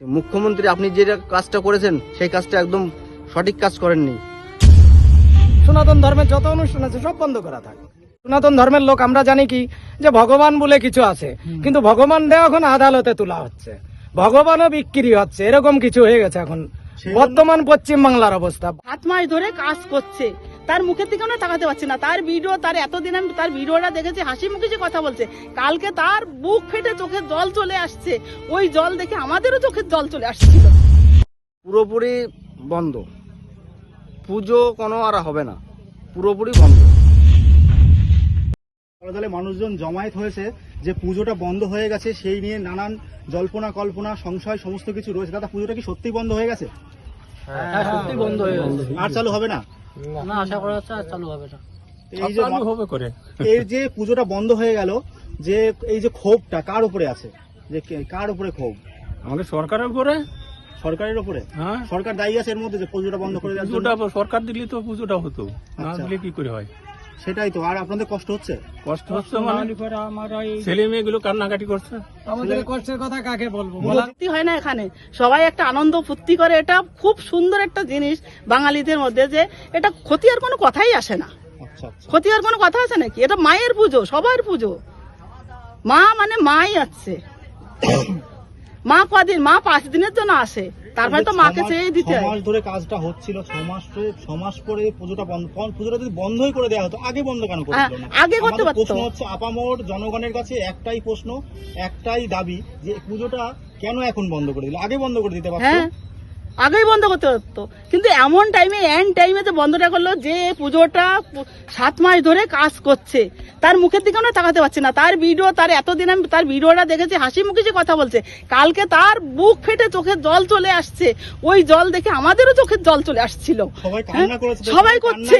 মুখ্যমন্ত্রী আপনি যে কাজটা করেছেন সেই কাজটা একদম সঠিক কাজ করেননি। সনাতন ধর্মের যত অনুষ্ঠান আছে সব বন্ধ করা থাকে। সনাতন ধর্মের লোক আমরা জানি কি যে ভগবান বলে কিছু আছে কিন্তু ভগবান দেওয়া এখন আদালতে তোলা হচ্ছে। ভগবানও বিক্রি হচ্ছে এরকম কিছু হয়ে গেছে এখন। বর্তমান পশ্চিম বাংলার অবস্থা। হাত মাস ধরে কাজ করছে। তার মুখের দিকে আমরা তাকাতে পারছি না। তার ভিডিও তার এতদিন আমি তার ভিডিওটা দেখেছি হাসি মুখে যে কথা বলছে কালকে তার বুক ফেটে চোখের জল চলে আসছে। ওই জল দেখে আমাদেরও চোখের জল চলে আসছিল। পুরোপুরি বন্ধ। পুজো কোনো আর হবে না। পুরোপুরি বন্ধ। দলে মানুষজন জমায়েত হয়েছে যে পুজোটা বন্ধ হয়ে গেছে সেই নিয়ে নানান জল্পনা কল্পনা সংশয় সমস্ত কিছু রয়েছে। দাদা পুজোটা কি সত্যি বন্ধ হয়ে গেছে? সত্যি বন্ধ হয়ে গেছে। আর চালু হবে না? না। আশা করা যাচ্ছে আর চালু হবে না এই যে হবে করে। এই যে পুজোটা বন্ধ হয়ে গেল যে এই যে ক্ষোভটা কার উপরে আছে? যে কার উপরে ক্ষোভ? আমাদের সরকারের উপরে? সরকারের উপরে? হ্যাঁ। সরকার দায়ী আছে এর মধ্যে যে পুজোটা বন্ধ করে পুজোটা সরকার দিলে তো পুজোটা হতো। না আচ্ছা। দিলে কি করে হয়? সেটাই তো আর আপনাদের কষ্ট হচ্ছে? কষ্ট হচ্ছে মানে? ছেলে মেয়েগুলো কান্নাকাটি করছে। আমাদের কষ্টের কথা কাকে বলব বলা হয় না এখানে। সবাই একটা আনন্দ ফুর্তি করে এটা খুব সুন্দর একটা জিনিস বাঙালিদের মধ্যে যে এটা ক্ষতি আর কোনো কথাই আসে না। আচ্ছা আচ্ছা। ক্ষতি আর কোনো কথা আছে নাকি এটা মায়ের পুজো সবার পুজো। মা মানে মাই আছে মা কদিন মা পাঁচ দিনের জন্য আসে। তারপরে তো মাকে চেয়ে দিতে হয় মাস ধরে কাজটা হচ্ছিল ছমাস ধরে মাস পরে পুজোটা বন্ধ পুজোটা যদি বন্ধই করে দেওয়া হতো আগে বন্ধ কেন করে দিল না? আগে করতে পারতো। প্রশ্ন হচ্ছে আপামোর জনগণের কাছে একটাই প্রশ্ন একটাই দাবি যে পুজোটা কেন এখন বন্ধ করে দিল আগে বন্ধ করে দিতে পারতো হ্যাঁ আগেই বন্ধ করতে পারতো। কিন্তু এমন টাইমে এন্ড টাইমে যে বন্ধটা করল যে পুজোটা সাত মাস ধরে কাজ করছে তার মুখের দিকে আমরা তাকাতে পারছি না। তার ভিডিও তার এতদিন আমি তার ভিডিওটা দেখেছি হাসি মুখে যে কথা বলছে কালকে তার বুক ফেটে চোখের জল চলে আসছে। ওই জল দেখে আমাদেরও চোখের জল চলে আসছিল। সবাই হ্যাঁ? করেছে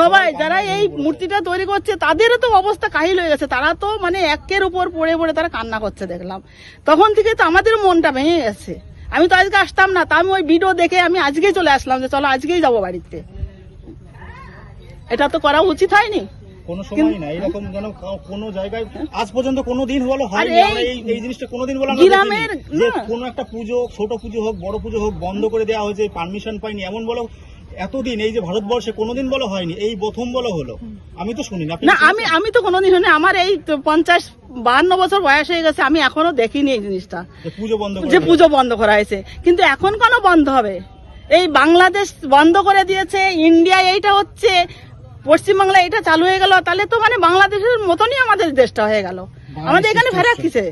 সবাই যারা এই মূর্তিটা তৈরি করছে তাদেরও তো অবস্থা কাহিল হয়ে গেছে। তারা তো মানে একের উপর পড়ে পড়ে তারা কান্না করছে দেখলাম। তখন থেকে তো আমাদের মনটা ভেঙে গেছে। আমি তো আজকে আসতাম না তা আমি ওই ভিডিও দেখে আমি আজকেই চলে আসলাম যে চলো আজকেই যাব বাড়িতে। এটা তো করা উচিত হয়নি। কোনো সময় না এরকম যেন কোনো জায়গায় আজ পর্যন্ত কোনো দিন বলো হয়নি এই- আমরা এই এই জিনিসটা কোনোদিন বলো আমরা গ্রামের- যে কোনো একটা পুজো ছোট পুজো হোক বড় পুজো হোক বন্ধ করে দেওয়া হয়েছে পারমিশন পাইনি এমন বলো এতদিন এই যে ভারতবর্ষে কোনোদিন বলো হয়নি এই প্রথম বলো হলো। আমি তো শুনি না না আমি আমি তো কোনোদিন শুনি আমার এই পঞ্চাশ বান্ন বছর বয়স হয়ে গেছে আমি এখনও দেখিনি এই জিনিসটা। পুজো বন্ধ যে পুজো বন্ধ করা হয়েছে। কিন্তু এখন কেন বন্ধ হবে? এই বাংলাদেশ বন্ধ করে দিয়েছে ইন্ডিয়া এইটা হচ্ছে পশ্চিমবাংলা এটা চালু হয়ে গেল তাহলে তো মানে বাংলাদেশের মতনই আমাদের দেশটা হয়ে গেল। আমাদের এখানে ফেরাক কিসে?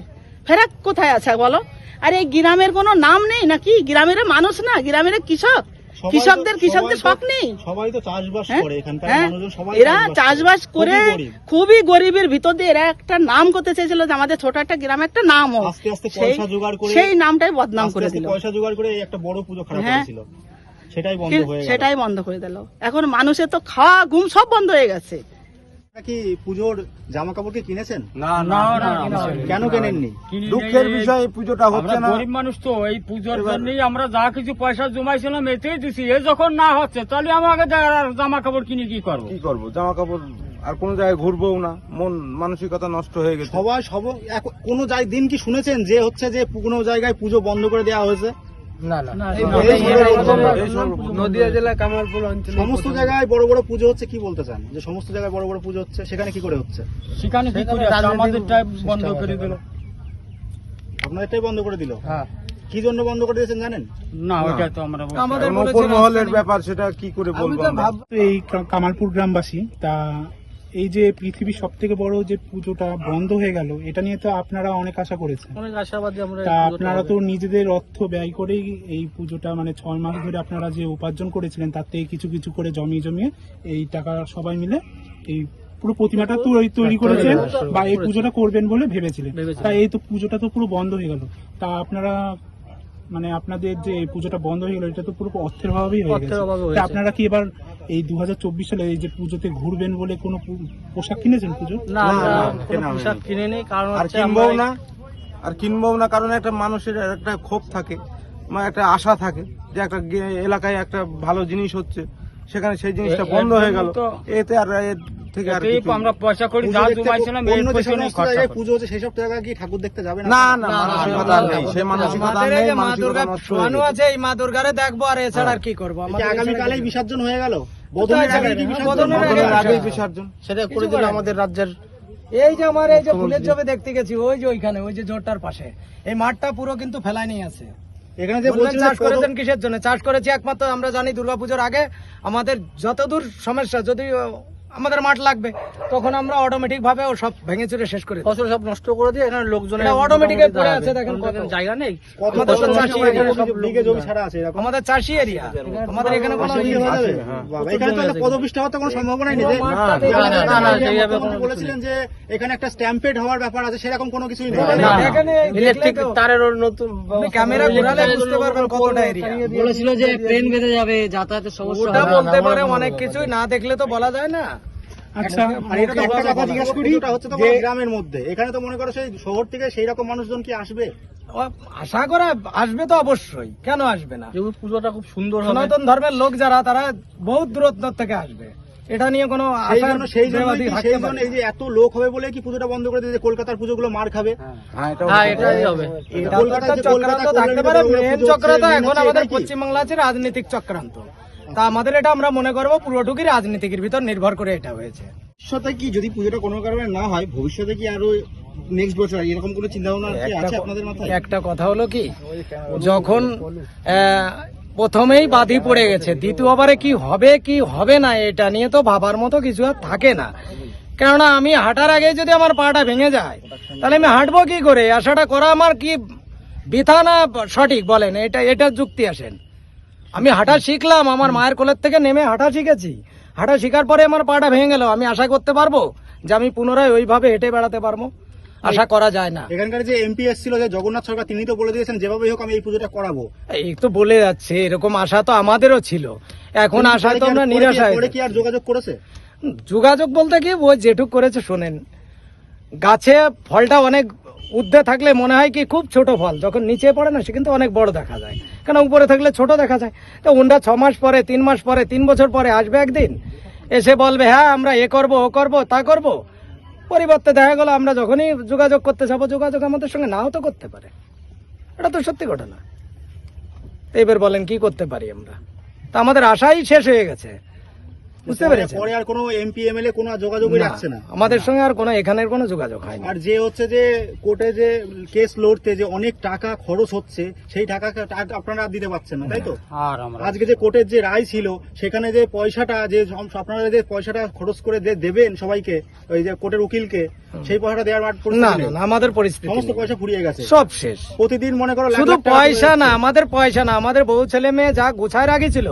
ফেরাক কোথায় আছে বলো? আর এই গ্রামের কোনো নাম নেই নাকি? গ্রামের মানুষ না গ্রামের কৃষক? কৃষকদের কৃষকদের শখ নেই? সবাই তো চাষবাস হ্যাঁ? করে এখানকার হ্যাঁ? সবাই এরা চাষবাস করে। খুবই গরিবের ভিতর দিয়ে এরা একটা নাম করতে চেয়েছিল যে আমাদের ছোট একটা গ্রামে একটা নাম হোক আস্তে আস্তে সেই- পয়সা জোগাড় করে সেই নামটাই বদনাম করে দিল। পয়সা জোগাড় করে একটা বড় পুজো খারাপ হয়েছিল করেছিল। সেটাই বন্ধ হয়ে সেটাই বন্ধ করে দিল। এখন মানুষের তো খাওয়া ঘুম সব বন্ধ হয়ে গেছে। কি পুজোর জামা কাপড় কি কিনেছেন? না না কেন কেনেননি? দুঃখের বিষয় এই পুজোটা আমরা হচ্ছে না। গরিব মানুষ তো এই পুজোর জন্যই আমরা যা কিছু পয়সা জমাইছিলাম এতেই দিছি। এ যখন না হচ্ছে তাহলে আমাকে জামা কাপড় কিনে কি করব? কি করব? জামা কাপড় আর কোনো জায়গায় ঘুরবো না। মন মানসিকতা নষ্ট হয়ে গেছে। সবাই সব কোনো দিন কি শুনেছেন যে হচ্ছে যে কোনো জায়গায় পুজো বন্ধ করে দেওয়া হয়েছে? না না। এই সর্বপ্রথম। এই সর্বপ্রথম। নদিয়া জেলা কামালপুর অঞ্চলে সমস্ত জায়গায় বড় বড় পুজো হচ্ছে কি বলতে চান? যে সমস্ত জায়গায় বড় বড় পুজো হচ্ছে সেখানে কি করে হচ্ছে? সেখানে কি করে রাজনৈতিক বন্ধ করে দিল। আপনাদেরটাই বন্ধ করে দিল? হ্যাঁ। কি জন্য বন্ধ করে দিয়েছেন জানেন? না তো আমরা আমাদের মহলের ব্যাপার সেটা কি করে আমি বলব এই কামালপুর গ্রামবাসী তা এই যে পৃথিবীর সব থেকে বড় যে পুজোটা বন্ধ হয়ে গেল এটা নিয়ে তো আপনারা অনেক আশা করেছেন। অনেক আশাবাদী আমরা তা আপনারা তো নিজেদের অর্থ ব্যয় করেই এই পুজোটা মানে ছয় মাস ধরে আপনারা যে উপার্জন করেছিলেন তার থেকে কিছু কিছু করে জমিয়ে জমিয়ে এই টাকা সবাই মিলে এই পুরো প্রতিমাটা তৈরি তৈরি করেছেন বা এই পুজোটা করবেন বলে ভেবেছিলেন। তা এই তো পুজোটা তো পুরো বন্ধ হয়ে গেল। তা আপনারা মানে আপনাদের যে এই পুজোটা বন্ধ হয়ে গেল এটা তো পুরো অর্থের অভাবেই হয়ে গেছে। আপনারা কি এবার এই দু সালে এই যে পুজোতে ঘুরবেন বলে কোনো পোশাক কিনেছেন পুজো? না পোশাক কিনে নেই কারণ আর কিনবো কিনবও না আর কিনবও না কারণ একটা মানুষের একটা ক্ষোভ থাকে মানে একটা আশা থাকে যে একটা গে- এলাকায় একটা ভালো জিনিস হচ্ছে সেখানে সেই জিনিসটা বন্ধ হয়ে গেল। এতে আর থেকে আর কিছু আমরা পয়সা করি যা জমাইছিলাম খরচা পুজো হচ্ছে সেই সব কি ঠাকুর দেখতে যাবে না? না মানসিকতা নেই। সে মানসিকতা আমাদের নেই মা দুর্গা হয়ে গেছে। আছে এই মা দুর্গারে দেখব আর এছাড়া আর কি করব? আমাদের এছাড়া আগামীকালেই কি- বিসর্জন হয়ে গেল। আগে বিসর্জন? সেটা করে দিল আমাদের রাজ্যের এই যে আমার এই যে ফুলের জবে দেখতে গেছি ওই যে ওইখানে ওই যে জোরটার পাশে। এই মাঠটা পুরো কিন্তু ফেলাই নিয়ে আছে। এখানে যে বলছেন চাষ করেছেন কিসের জন্য? চাষ করেছি একমাত্র আমরা জানি দুর্গাপুজোর আগে। আমাদের যতদূর সমস্যা যদি আমাদের মাঠ লাগবে তখন আমরা অটোমেটিক ভাবে ও সব ভেঙে চুরে শেষ করে ফসল সব নষ্ট করে দিয়ে এখানে লোকজন এ পড়ে আছে দেখেন কত। জায়গা নেই আমাদের চাষি এরিয়া, সব বিঘে জমি ছাড়া আছে এরকম আমাদের চাষি এরিয়া আমাদের এখানে কোনো ইয়ে হয়ে এখানে তো একটা পদপিষ্ট হওয়ার কোনো সম্ভাবনাই নেই বলেছিলেন যে এখানে একটা স্ট্যাম্পেড হওয়ার ব্যাপার আছে সেরকম কোনো কিছুই নেই এখানে ইলেকট্রিক তারের নতুন ক্যামেরা ঘোরালে বুঝতে পারবেন কতটা এরিয়া বলেছিল যে ট্রেন বেঁধে যাবে যাতায়াতের সমস্যা ওটা বলতে পারে অনেক কিছুই না দেখলে তো বলা যায় না আচ্ছা আর এটা তো একটা কথা জিজ্ঞেস করি হচ্ছে তোমার গ্রামের মধ্যে। এখানে তো মনে করো সেই শহর থেকে সেই রকম মানুষজন কি আসবে? আশা করা আসবে তো অবশ্যই। কেন আসবে না? যেহেতু পুজোটা খুব সুন্দর হবে। সনাতন ধর্মের লোক যারা তারা দূরত্ব থেকে আসবে। এটা নিয়ে কোনো সেই জন্য সেই জন্য এই যে এত লোক হবে বলে কি পুজোটা বন্ধ করে দিয়েছে? কলকাতার পুজোগুলো মার খাবে? হ্যাঁ। হ্যাঁ এটাই হবে। কলকাতা থাকতে পারে। মেন চক্রান্ত এখন আমাদের পশ্চিমবাংলা আছে রাজনৈতিক চক্রান্ত। তা আমাদের এটা আমরা মনে করব পুরোটুকি রাজনীতির ভিতর নির্ভর করে এটা হয়েছে। ভবিষ্যতে কি যদি পুজোটা কোনো কারণে না হয় ভবিষ্যতে কি আরও নেক্সট বছর এরকম কোনো চিন্তা ভাবনা আছে একটা- আপনাদের মাথায়? একটা কথা হলো কি যখন প্রথমেই বাদি পড়ে গেছে দ্বিতীয়বারে কি হবে কি হবে না এটা নিয়ে তো ভাবার মতো কিছু আর থাকে না। কেননা আমি হাঁটার আগে যদি আমার পাটা ভেঙে যায় তাহলে আমি হাঁটবো কি করে? আশাটা করা আমার কি বৃথা না সঠিক বলেন এটা এটা যুক্তি আসেন। আমি হাঁটা শিখলাম আমার মায়ের কোলের থেকে নেমে হাঁটা শিখেছি। হাঁটা শেখার পরে আমার পাটা ভেঙে গেল। আমি আশা করতে পারব যে আমি পুনরায় ওইভাবে হেঁটে বেড়াতে পারব। আশা করা যায় না। এখানকার যে এমপি এসেছিল যে জগন্নাথ সরকার তিনি তো বলে দিয়েছেন যেভাবেই হোক আমি এই পুজোটা করাবো। এই তো বলে যাচ্ছে এরকম আশা তো আমাদেরও ছিল। এখন আশা তো আমরা নিরাশা কি আর যোগাযোগ করেছে? যোগাযোগ বলতে কি ওই যেটুক করেছে শোনেন। গাছে ফলটা অনেক ঊর্ধ্বে থাকলে মনে হয় কি খুব ছোট ফল, যখন নিচে পড়ে না, সে কিন্তু অনেক বড় দেখা যায়। কেন উপরে থাকলে ছোট দেখা যায়? তো ওনটা ছ মাস পরে, তিন মাস পরে, তিন বছর পরে আসবে একদিন? এসে বলবে হ্যাঁ আমরা এ করব, ও করব, তা করব। পরিবর্তে দেখা গেল, আমরা যখনই যোগাযোগ করতে যাব, যোগাযোগ আমাদের সঙ্গে নাও তো করতে পারে। এটা তো সত্যি ঘটনা। এবার বলেন, কি করতে পারি আমরা? তা আমাদের আশাই শেষ হয়ে গেছে। বুঝতে পেরেছেন? পরে আর কোনো এমপি এমএলএ কোনো আর রাখছে না। আমাদের সঙ্গে আর কোনো এখানের কোনো যোগাযোগ হয়নি। আর যে হচ্ছে যে কোর্টে যে কেস লড়তে যে অনেক টাকা খরচ হচ্ছে সেই টাকা টাকা আপনারা দিতে পারছেন না তাই তো? আর আমরা আজকে যে কোর্টের যে রায় ছিল সেখানে যে পয়সাটা যে আপনারা যে পয়সাটা খরচ করে যে দেবেন সবাইকে ওই যে কোর্টের উকিলকে সেই পয়সাটা দেওয়ার না না আমাদের পরিস্থিতি সমস্ত পয়সা ফুরিয়ে গেছে। সব শেষ। প্রতিদিন মনে করো শুধু পয়সা না আমাদের পয়সা না আমাদের বউ ছেলে মেয়ে যা গোছায় রাখিছিল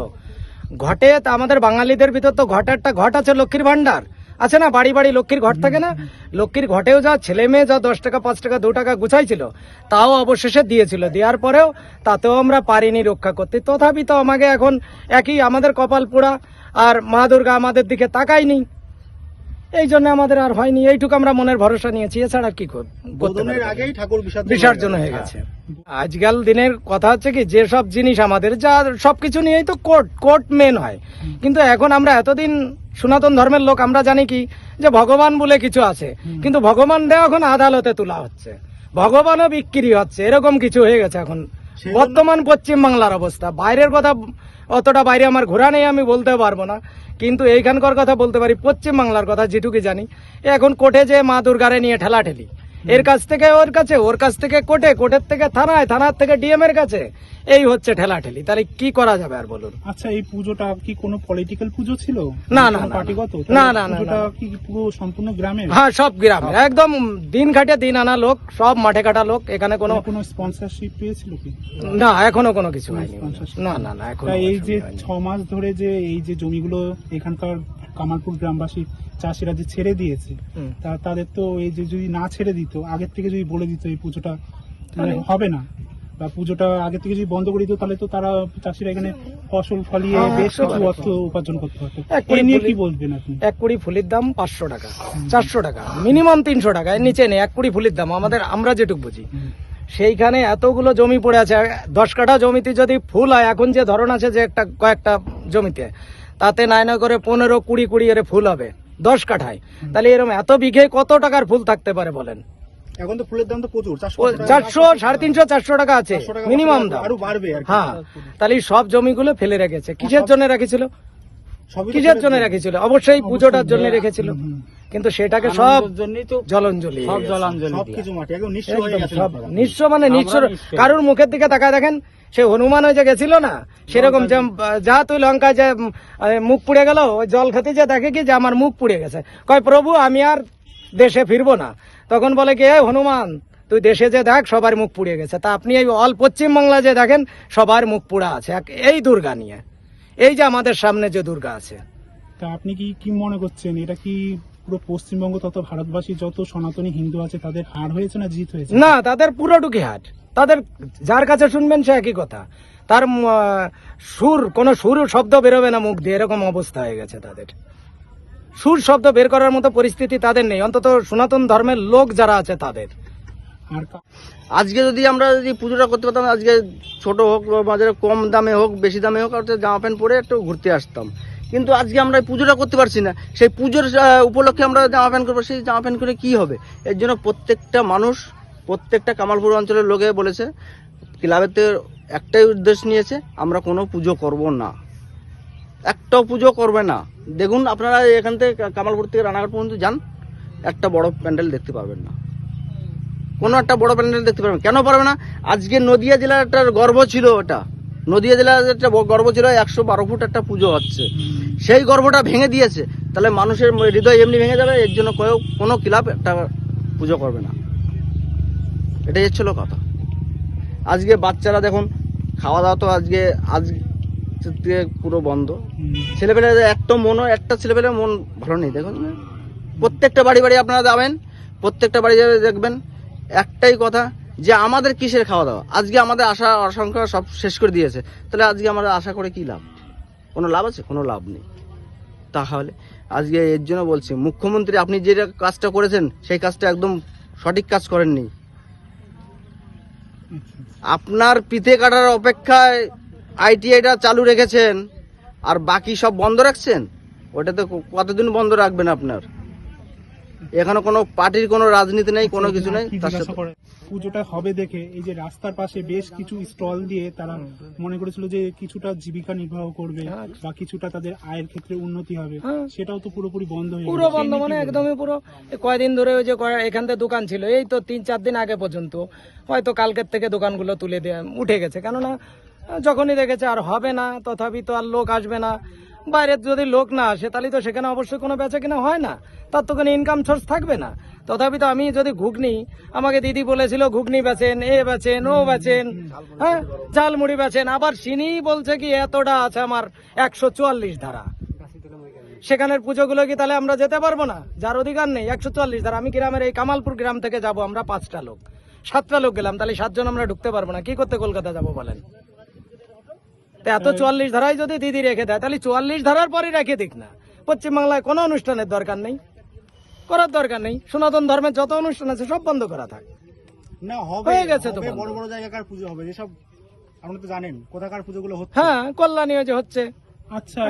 ঘটে, তা আমাদের বাঙালিদের ভিতর তো ঘটে একটা ঘট আছে লক্ষ্মীর ভাণ্ডার। আছে না? বাড়ি বাড়ি লক্ষ্মীর ঘট থাকে না? লক্ষ্মীর ঘটেও যা, ছেলে মেয়ে যা, দশ টাকা, পাঁচ টাকা, দু টাকা গুছাইছিল, তাও অবশেষে দিয়েছিল। দেওয়ার পরেও তাতেও আমরা পারিনি রক্ষা করতে। তথাপি তো আমাকে এখন একই, আমাদের কপাল পোড়া, আর মা দুর্গা আমাদের দিকে তাকায়নি। এই জন্য আমাদের আর হয়নি এইটুকু আমরা মনের ভরসা নিয়েছি এছাড়া কি কর- বোধনের আগেই ঠাকুর বিসর্জন হয়ে গেছে। আজকাল দিনের কথা হচ্ছে কি যে সব জিনিস আমাদের যা সবকিছু নিয়েই তো কোর্ট কোর্ট মেন হয়। কিন্তু এখন আমরা এতদিন সনাতন ধর্মের লোক আমরা জানি কি যে ভগবান বলে কিছু আছে। কিন্তু ভগবান দেওয়া এখন আদালতে তোলা হচ্ছে। ভগবানও বিক্রি হচ্ছে এরকম কিছু হয়ে গেছে এখন। বর্তমান পশ্চিম বাংলার অবস্থা। বাইরের কথা অতটা বাইরে আমার ঘোরা নেই, আমি বলতে পারব না। কিন্তু এইখানকার কথা বলতে পারি পশ্চিম বাংলার কথা যেটুকু জানি। এখন কোর্টে যে মা দুর্গারে নিয়ে ঠেলাঠেলি। এর কাছ থেকে ওর কাছে ওর কাছ থেকে কোর্টে কোর্টের থেকে থানায় থানার থেকে ডিএম এর কাছে। এই হচ্ছে ঠেলাঠেলি। তাহলে কি করা যাবে আর বলুন? আচ্ছা এই পুজোটা কি কোনো পলিটিক্যাল পুজো ছিল? না, না, না, পার্টিগত? না, না, না, কি পুরো সম্পূর্ণ গ্রামে হ্যাঁ সব গ্রামে। একদম দিন খাটে দিন আনা লোক সব মাঠে কাটা লোক। এখানে কোনো কোনো কোনো স্পন্সরশিপ পেয়েছিল কি? না এখনও কোনো কিছু হয়নি। না না না এখন এই যে ছ মাস ধরে যে এই যে জমিগুলো এখানকার কামালপুর গ্রামবাসী চাষিরা যে ছেড়ে দিয়েছে তা তাদের তো এই যে যদি না ছেড়ে দিত আগের থেকে যদি বলে দিত এই পুজোটা মানে? হবে না। বা পুজোটা আগে থেকে যদি বন্ধ করে দিত তাহলে তো তারা চাষিরা এখানে ফসল ফলিয়ে হ্যাঁ, বেশ কিছু অর্থ উপার্জন করতে পারতো। এই নিয়ে কি বলবেন আপনি? এক কুড়ি ফুলির দাম পাঁচশো টাকা চারশো টাকা মিনিমাম তিনশো টাকা। এর নিচে নেই এক কুড়ি ফুলের দাম আমাদের আমরা যেটুকু বুঝি। সেইখানে এতগুলো জমি পড়ে আছে দশ কাঠা জমিতে যদি ফুল হয় এখন যে ধরন আছে যে একটা কয়েকটা জমিতে তাতে নাই না করে পনেরো কুড়ি কুড়ি এর ফুল হবে দশ কাঠায়। তাহলে এরকম এত বিঘে কত টাকার ফুল থাকতে পারে বলেন? এখন তো ফুলের দাম তো প্রচুর চারশো সাড়ে তিনশো চারশো টাকা আছে মিনিমাম দাম। আরও বাড়বে হ্যাঁ তাহলে সব জমিগুলো ফেলে রেখেছে। কিসের জন্য রেখেছিল? কিসের জন্য রেখেছিল? অবশ্যই পুজোটার জন্য রেখেছিল। কিন্তু সেটাকে সব জলাঞ্জলি। নিঃস্ব হয়ে মানে নিঃস্ব। কারুর মুখের দিকে তাকায় দেখেন সে হনুমান হয়ে যে গেছিল না সেরকম যে যা। তুই লঙ্কা যে মুখ পুড়ে গেল ওই জল খেতে যে দেখে কি যে আমার মুখ পুড়ে গেছে। কয় প্রভু আমি আর দেশে ফিরবো না। তখন বলে কি "এই হনুমান তুই দেশে যে দেখ সবার মুখ পুড়ে গেছে। তা আপনি এই অল পশ্চিম বাংলা যে দেখেন সবার মুখ পুড়া আছে। এক- এই দুর্গা নিয়ে। এই যে আমাদের সামনে যে দুর্গা আছে। তা আপনি কি কি মনে করছেন? এটা কি পুরো পশ্চিমবঙ্গ তত ভারতবাসী যত সনাতনী হিন্দু আছে তাদের হার হয়েছে না জিত হয়েছে? না তাদের পুরোটুকি হাট। তাদের যার কাছে শুনবেন সে একই কথা। তার সুর কোনো সুর শব্দ বেরোবে না মুখ দিয়ে এরকম অবস্থা হয়ে গেছে তাদের। সুর শব্দ বের করার মতো পরিস্থিতি তাদের নেই। অন্তত সনাতন ধর্মের লোক যারা আছে তাদের। আজকে যদি আমরা যদি পুজোটা করতে পারতাম আজকে ছোট হোক বাজারে কম দামে হোক বেশি দামে হোক আর জামা প্যান্ট পরে একটু ঘুরতে আসতাম। কিন্তু আজকে আমরা পুজোটা করতে পারছি না। সেই পুজোর উপলক্ষে আমরা জামা প্যান্ট করব। সেই জামা প্যান্ট করে কি হবে? এর জন্য প্রত্যেকটা মানুষ, প্রত্যেকটা কামালপুর অঞ্চলের লোকে বলেছে ক্লাবেতে একটাই উদ্দেশ্য নিয়েছে, আমরা কোনো পুজো করব না। একটাও পুজো করবে না। দেখুন, আপনারা এখান থেকে কামালপুর থেকে রানাঘাট পর্যন্ত যান, একটা বড় প্যান্ডেল দেখতে পারবেন না। কোনো একটা বড় প্যান্ডেল দেখতে পারবেন কেন পারবে না? আজকে নদিয়া জেলার একটা গর্ব ছিল ওটা। নদিয়া জেলার একটা গর্ব ছিল একশো বারো ফুট একটা পুজো হচ্ছে। সেই গর্বটা ভেঙে দিয়েছে। তাহলে মানুষের হৃদয় এমনি ভেঙে যাবে এর জন্য কেউ কোনো ক্লাব একটা পুজো করবে না। এটাই হচ্ছিল কথা। আজকে বাচ্চারা দেখুন খাওয়া দাওয়া তো আজকে আজ পুরো বন্ধ। ছেলেপেলে একটা মনও একটা ছেলেপেলে মন ভালো নেই দেখুন। প্রত্যেকটা বাড়ি বাড়ি আপনারা যাবেন প্রত্যেকটা বাড়ি যাবে দেখবেন। একটাই কথা যে আমাদের কিসের খাওয়া দাওয়া আজকে আমাদের আশা আশঙ্কা সব শেষ করে দিয়েছে। তাহলে আজকে আমরা আশা করে কি লাভ? কোনো লাভ আছে? কোনো লাভ নেই। তাহলে আজকে এর জন্য বলছি, মুখ্যমন্ত্রী আপনি যে কাজটা করেছেন, সেই কাজটা একদম সঠিক কাজ করেননি। আপনার পিঠে কাটার অপেক্ষায় আইটিআইটা চালু রেখেছেন, আর বাকি সব বন্ধ রাখছেন? ওটা তো কতদিন বন্ধ রাখবেন আপনার? এখানে কোনো পার্টির কোনো রাজনীতি নেই কোনো কিছু নেই পুজোটা হবে দেখে এই যে রাস্তার পাশে বেশ কিছু স্টল দিয়ে তারা মনে করেছিল যে কিছুটা জীবিকা নির্বাহ করবে বা কিছুটা তাদের আয়ের ক্ষেত্রে উন্নতি হবে। হ্যাঁ। সেটাও তো পুরোপুরি বন্ধ হয়ে পুরো বন্ধ মানে একদমই পুরো। কয়দিন ধরে ওই যে কয়- এখান থেকে দোকান ছিল এই তো তিন চার দিন আগে পর্যন্ত। হয়তো কালকের থেকে দোকানগুলো তুলে দিয়ে উঠে গেছে। কেননা যখনই দেখেছে আর হবে না তথাপি তো আর লোক আসবে না। বাইরের যদি লোক না আসে, তাহলে তো সেখানে অবশ্যই কোনো বেচা কিনা হয় না। তার তো কোনো ইনকাম সোর্স থাকবে না। তথাপি তো আমি যদি ঘুগনি, আমাকে দিদি বলেছিল, ঘুগনি বেচেন, এ বেচেন, ও বেচেন হ্যাঁ? ঝালমুড়ি বেচেন, আবার চিনি বলছে কি, এতটা আছে আমার একশো চুয়াল্লিশ ধারা। সেখানের পুজোগুলো কি তাহলে আমরা যেতে পারব না? যার অধিকার নেই, একশো চুয়াল্লিশ ধারা। আমি গ্রামের এই কামালপুর গ্রাম থেকে যাব, আমরা পাঁচটা লোক। সাতটা লোক গেলাম, তাহলে সাতজন আমরা ঢুকতে পারব না। কি করতে কলকাতা যাব বলেন? তো এত চুয়াল্লিশ ধারায় যদি দিদি রেখে দেয় তাহলে চুয়াল্লিশ ধারার পরই রেখে দিক না। পশ্চিমবাংলায় কোনো অনুষ্ঠানের দরকার নেই। করার দরকার নেই। সনাতন ধর্মের যত অনুষ্ঠান আছে সব বন্ধ করা থাক। না হবে। হয়ে গেছে তো বড় বড় জায়গাকার পুজো হবে? যেসব আপনি তো জানেন কোথাকার পুজোগুলো হচ্ছে। হ্যাঁ কল্যাণীয় যে হচ্ছে। আচ্ছা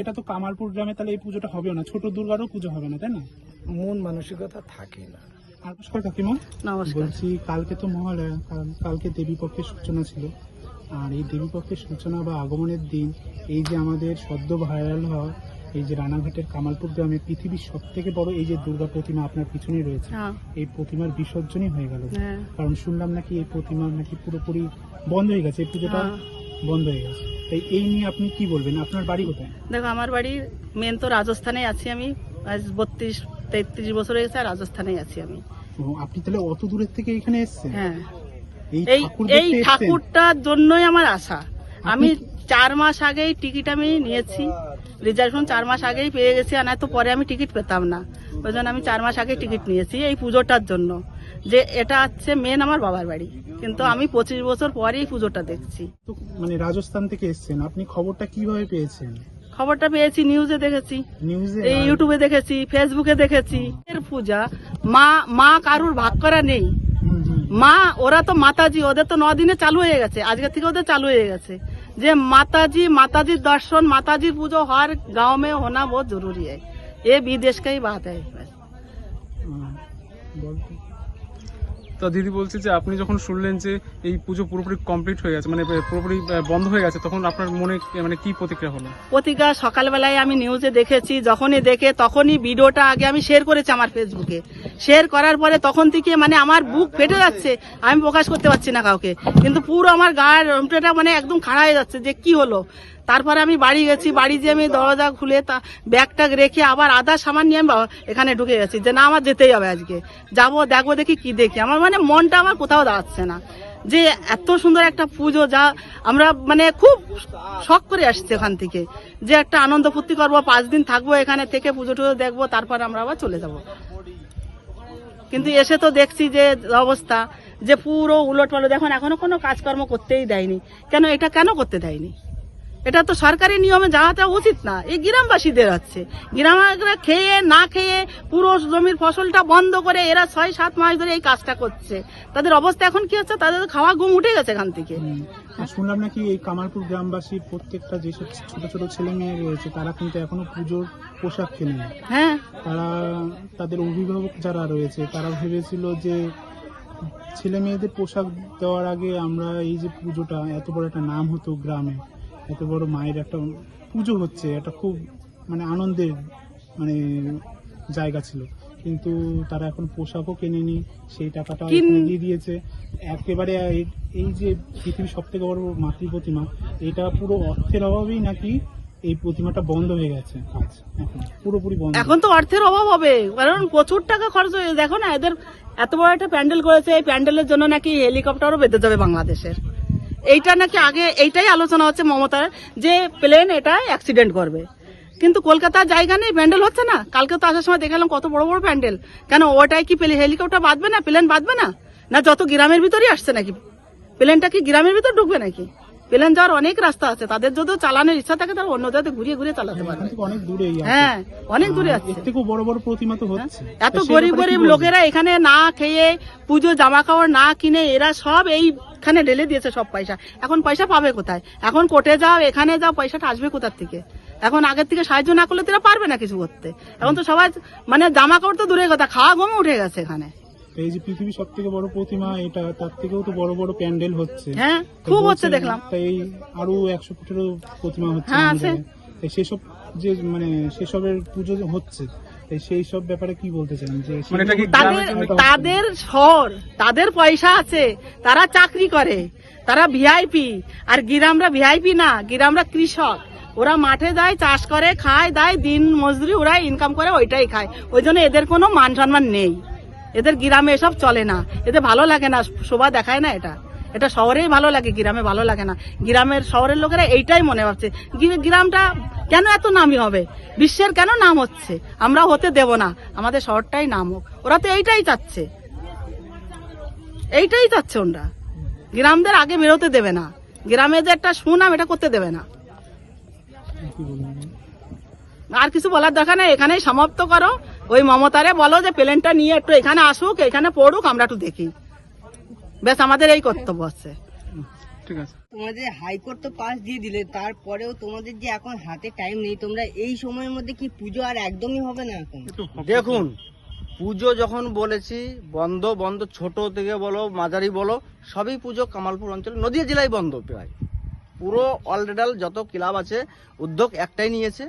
এটা তো কামালপুর গ্রামে তাহলে এই পুজোটা হবে না। ছোট দুর্গারও পুজো হবে না তাই না? মন মানসিকতা থাকে না। নমস্কার কাকিমা। বলছি কালকে তো মহালয়া কালকে দেবী পক্ষের সূচনা ছিল। আর এই দেবী পক্ষের সূচনা বা আগমনের দিন এই যে আমাদের সদ্য ভাইরাল হওয়া এই যে রানাঘাটের কামালপুর গ্রামে পৃথিবীর সব থেকে বড় এই যে দুর্গা প্রতিমা আপনার পিছনে রয়েছে হ্যাঁ। এই প্রতিমার বিসর্জনই হয়ে গেল। হ্যাঁ। কারণ শুনলাম নাকি এই প্রতিমা নাকি পুরোপুরি বন্ধ হয়ে গেছে এই পুজোটা হ্যাঁ। বন্ধ হয়ে গেছে। তাই এই নিয়ে আপনি কি বলবেন? আপনার বাড়ি কোথায়? দেখো আমার বাড়ি মেন তো রাজস্থানে আছি আমি। আজ বত্রিশ তেত্রিশ বছর হয়ে গেছে আর রাজস্থানেই আছি আমি। আপনি তাহলে অত দূরের থেকে এখানে এসেছেন? হ্যাঁ। এই এই? ঠাকুরটার জন্যই আমার আশা। আমি চার মাস আগেই টিকিট আমি নিয়েছি। রিজার্ভেশন চার মাস আগেই পেয়ে গেছি আর তো পরে আমি টিকিট পেতাম না। ওই জন্য আমি চার মাস আগে টিকিট নিয়েছি এই পুজোটার জন্য। যে এটা হচ্ছে মেন আমার বাবার বাড়ি। কিন্তু আমি পঁচিশ বছর পরেই পুজোটা দেখছি। মানে রাজস্থান থেকে এসেছেন। আপনি খবরটা কীভাবে পেয়েছেন? খবরটা পেয়েছি নিউজে দেখেছি। এই ইউটিউবে দেখেছি ফেসবুকে দেখেছি। এর পূজা মা মা কারুর ভাগ করা নেই। মা ওরা তো মাতাজি ওদের তো দিনে চালু হয়ে গেছে আজকে থেকে ওদের চালু হয়ে গেছে যে মাতাজি মাতাজির দর্শন মাতাজির পুজো हर गांव में होना बहुत जरूरी है ये विदेश का ही बात है बस। বলতো তো দিদি বলছে যে আপনি যখন শুনলেন যে এই পুজো পুরোপুরি কমপ্লিট হয়ে গেছে মানে পুরোপুরি বন্ধ হয়ে গেছে, তখন আপনার মনে মানে কি প্রতিক্রিয়া হলো? পত্রিকা সকালবেলায় আমি নিউজে দেখেছি, যখনই দেখে তখনই ভিডিওটা আগে আমি শেয়ার করেছি আমার ফেসবুকে শেয়ার করার পরে তখন থেকে মানে আমার বুক ফেটে যাচ্ছে, আমি প্রকাশ করতে পারছি না কাউকে। কিন্তু পুরো আমার গায়ের রমটেটা মানে একদম খাড়া হয়ে যাচ্ছে যে কি হলো। তারপরে আমি বাড়ি গেছি, বাড়ি যেয়ে আমি দরজা খুলে তা ব্যাগ ট্যাগ রেখে আবার আধা সামান নিয়ে আমি এখানে ঢুকে গেছি, যে না আমার যেতেই হবে আজকে। যাব, দেখব, দেখি কি দেখি। আমার মানে মনটা আমার কোথাও দাঁড়াচ্ছে না। যে এত সুন্দর একটা পুজো যা আমরা মানে খুব শখ করে আসছি এখান থেকে, যে একটা আনন্দ ফুর্তি করব, পাঁচ দিন থাকব এখানে থেকে পুজো টুজো দেখব, তারপর আমরা আবার চলে যাব। কিন্তু এসে তো দেখছি যে অবস্থা, যে পুরো উলট পালট দেখুন, এখনও কোনো কাজকর্ম করতেই দেয়নি। কেন, এটা কেন করতে দেয়নি? এটা তো সরকারি নিয়মে যাওয়াটা উচিত না। এই গ্রামবাসীদের হচ্ছে। গ্রামরা খেয়ে না খেয়ে পুরো জমির ফসলটা বন্ধ করে এরা ছয় সাত মাস ধরে এই কাজটা করছে। তাদের অবস্থা এখন কি হচ্ছে? তাদের খাওয়া ঘুম উঠে গেছে এখান থেকে। শুনলাম নাকি এই কামারপুর গ্রামবাসী প্রত্যেকটা যেসব ছোট ছোট ছেলে মেয়ে রয়েছে তারা কিন্তু এখনও পুজোর পোশাক কেনে হ্যাঁ। তারা তাদের অভিভাবক যারা রয়েছে তারা ভেবেছিল যে ছেলে মেয়েদের পোশাক দেওয়ার আগে আমরা এই যে পুজোটা এত বড় একটা নাম হতো গ্রামে। এত বড় মায়ের একটা পুজো হচ্ছে একটা খুব মানে আনন্দের মানে জায়গা ছিল। কিন্তু তারা এখন পোশাকও কেনেনি সেই টাকাটা দিয়ে দিয়েছে। একেবারে এই- যে পৃথিবীর সব থেকে বড় মাতৃ প্রতিমা এটা পুরো অর্থের অভাবেই নাকি এই প্রতিমাটা বন্ধ হয়ে গেছে পুরোপুরি বন্ধ। এখন তো অর্থের অভাব হবে কারণ প্রচুর টাকা খরচ হয়ে দেখো না এদের এত বড় একটা প্যান্ডেল করেছে এই প্যান্ডেলের জন্য নাকি হেলিকপ্টারও বেঁধে যাবে বাংলাদেশের। এইটা নাকি আগে এইটাই আলোচনা হচ্ছে মমতার, যে প্লেন এটা অ্যাক্সিডেন্ট করবে। কিন্তু কলকাতার জায়গা নেই, প্যান্ডেল হচ্ছে না। কালকে তো আসার সময় দেখালাম কত বড় বড় প্যান্ডেল। কেন ওটাই কি পেলে হেলিকপ্টার বাঁধবে না? প্লেন বাঁধবে না? না, যত গ্রামের ভিতরেই আসছে নাকি? প্লেনটা কি গ্রামের ভিতর ঢুকবে নাকি? প্লেন যাওয়ার অনেক রাস্তা আছে তাদের যদি চালানোর ইচ্ছা থাকে তারা অন্য জায়গাতে ঘুরিয়ে ঘুরিয়ে চালাতে এখান পারবে অনেক দূরেই আছে। হ্যাঁ অনেক দূরে আছে। বড় বড় প্রতিমা তো হচ্ছে। এত গরিব গরিব লোকেরা এখানে না খেয়ে পুজো জামা কাপড় না কিনে এরা সব এইখানে ঢেলে দিয়েছে সব পয়সা। এখন পয়সা পাবে কোথায়? এখন কোর্টে যাও এখানে যাও পয়সাটা আসবে কোথার থেকে? এখন আগের থেকে সাহায্য না করলে তারা পারবে না কিছু করতে। এখন তো সবাই মানে জামা কাপড় তো দূরের কথা খাওয়া ঘুমে উঠে গেছে এখানে। এই যে পৃথিবীর সব থেকে বড় প্রতিমা এটা তার থেকেও তো বড় বড় প্যান্ডেল হচ্ছে। হ্যাঁ খুব হচ্ছে দেখলাম। তাই আরও একশো ফুটেরও প্রতিমা হচ্ছে হ্যাঁ। তাই সেসব যে মানে সেসবের পুজো যে হচ্ছে তাই সেই সব ব্যাপারে কি বলতে চান? যে মানে এটা কি সেগুলো- তাদের তাদের শহর তাদের পয়সা আছে তারা চাকরি করে তারা ভিআইপি আর গিরামরা ভিআইপি না গিরামরা কৃষক। ওরা মাঠে যায় চাষ করে খায় দায় দিন মজদুরি ওরা ইনকাম করে ওইটাই খায়। ওই জন্য এদের কোনো মান সম্মান নেই। এদের গ্রামে এসব চলে না। এদের ভালো লাগে না, শোভা দেখায় না এটা। এটা শহরেই ভালো লাগে, গ্রামে ভালো লাগে না। গ্রামের শহরের লোকেরা এইটাই মনে ভাবছে। গ্রামটা কেন এত নামি হবে? বিশ্বের কেন নাম হচ্ছে? আমরা হতে দেব না। আমাদের শহরটাই নাম হোক। ওরা তো এইটাই চাচ্ছে। এইটাই চাচ্ছে ওরা। গ্রামদের আগে বেরোতে দেবে না। গ্রামে যে একটা সুনাম, এটা করতে দেবে না। আর কিছু বলার দরকার নেই। এখানেই সমাপ্ত করো। ওই মমতারে বলো যে প্লেনটা নিয়ে একটু এখানে আসুক এখানে পড়ুক আমরা একটু দেখি। বেশ আমাদের এই কর্তব্য আছে। ঠিক আছে। তোমাদের হাইকোর্ট তো পাস দিয়ে দিলে তারপরেও তোমাদের যে এখন হাতে টাইম নেই তোমরা এই সময়ের মধ্যে কি পুজো আর একদমই হবে না এখন? দেখুন পুজো যখন বলেছি বন্ধ বন্ধ ছোট থেকে বলো মাঝারি বলো সবই পুজো কামালপুর অঞ্চলে নদীয়া জেলায় বন্ধ প্রায়। পুরো অলরেডাল যত ক্লাব আছে উদ্যোগ একটাই নিয়েছে।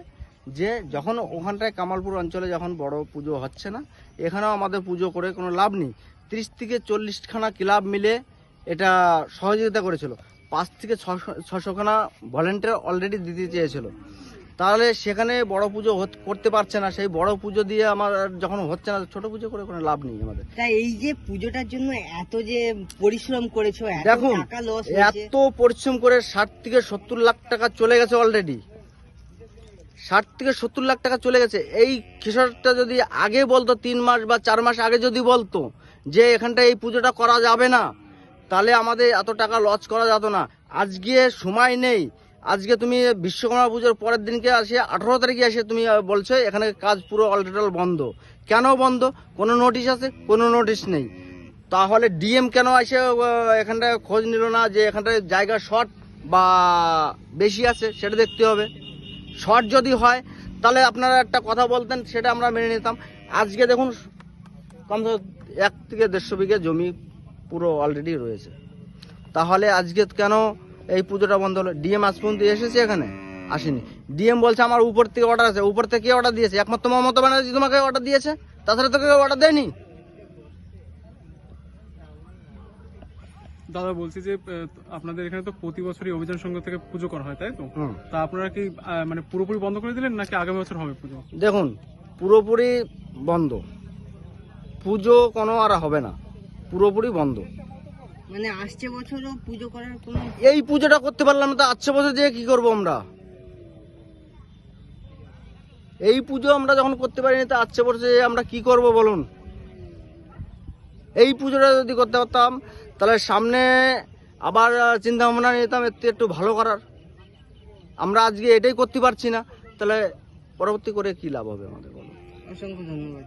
যে যখন ওখানটায় কামালপুর অঞ্চলে যখন বড় পুজো হচ্ছে না এখানেও আমাদের পুজো করে কোনো লাভ নেই। ত্রিশ থেকে চল্লিশখানা ক্লাব মিলে এটা সহযোগিতা করেছিল। পাঁচ থেকে ছশো ছশোখানা ভলেন্টিয়ার অলরেডি দিতে চেয়েছিল। তাহলে সেখানে বড় পুজো করতে পারছে না সেই বড় পুজো দিয়ে আমার যখন হচ্ছে না ছোট পুজো করে কোনো লাভ নেই আমাদের। তাই এই যে পুজোটার জন্য এত যে পরিশ্রম করেছ দেখুন এত পরিশ্রম করে ষাট থেকে সত্তর লাখ টাকা চলে গেছে অলরেডি ষাট থেকে সত্তর লাখ টাকা চলে গেছে। এই কৃষকটা যদি আগে বলতো তিন মাস বা চার মাস আগে যদি বলতো যে এখানটা এই পুজোটা করা যাবে না তাহলে আমাদের এত টাকা লস করা যেত না। আজকে সময় নেই। আজকে তুমি বিশ্বকর্মা পুজোর পরের দিনকে আসে আঠারো তারিখে এসে তুমি বলছো এখানে কাজ পুরো অলটোটাল বন্ধ। কেন বন্ধ? কোনো নোটিশ আছে? কোনো নোটিশ নেই। তাহলে ডিএম কেন আহ, এখানটায় খোঁজ নিল না যে এখানটায় জায়গা শর্ট বা বেশি আছে সেটা দেখতে হবে। শর্ট যদি হয়, তাহলে আপনারা একটা কথা বলতেন, সেটা আমরা মেনে নিতাম। আজকে দেখুন কমসে কম এক থেকে দেড়শো বিঘে জমি পুরো অলরেডি রয়েছে। তাহলে আজকে কেন এই পুজোটা বন্ধ হলো? ডিএম আজ পর্যন্ত এসেছে এখানে? আসেনি। ডিএম বলছে আমার উপর থেকে অর্ডার আছে। উপর থেকে অর্ডার দিয়েছে? একমাত্র মমতা ব্যানার্জি তোমাকে অর্ডার দিয়েছে? তাছাড়া তোকে অর্ডার দেয়নি? দাদা বলছি যে আপনাদের এখানে তো প্রতি বছরই অভিযান সংঘ থেকে পুজো করা হয় তাই তো? তা আপনারা কি মানে পুরোপুরি বন্ধ করে দিলেন নাকি আগামী বছর হবে পুজো? দেখুন পুরোপুরি বন্ধ। পুজো কোনো আর হবে না পুরোপুরি বন্ধ। মানে আসছে বছরও পুজো করার কোনো এই পুজোটা করতে পারলাম না তো আসছে বছর দিয়ে কি করব আমরা? এই পুজো আমরা যখন করতে পারিনি তো আসছে বছর যেয়ে আমরা কি করব বলুন? এই পুজোটা যদি করতে পারতাম তাহলে সামনে আবার চিন্তা ভাবনা নিতাম একটু একটু ভালো করার। আমরা আজকে এটাই করতে পারছি না। তাহলে পরবর্তী করে কি লাভ হবে আমাদের বলো? অসংখ্য ধন্যবাদ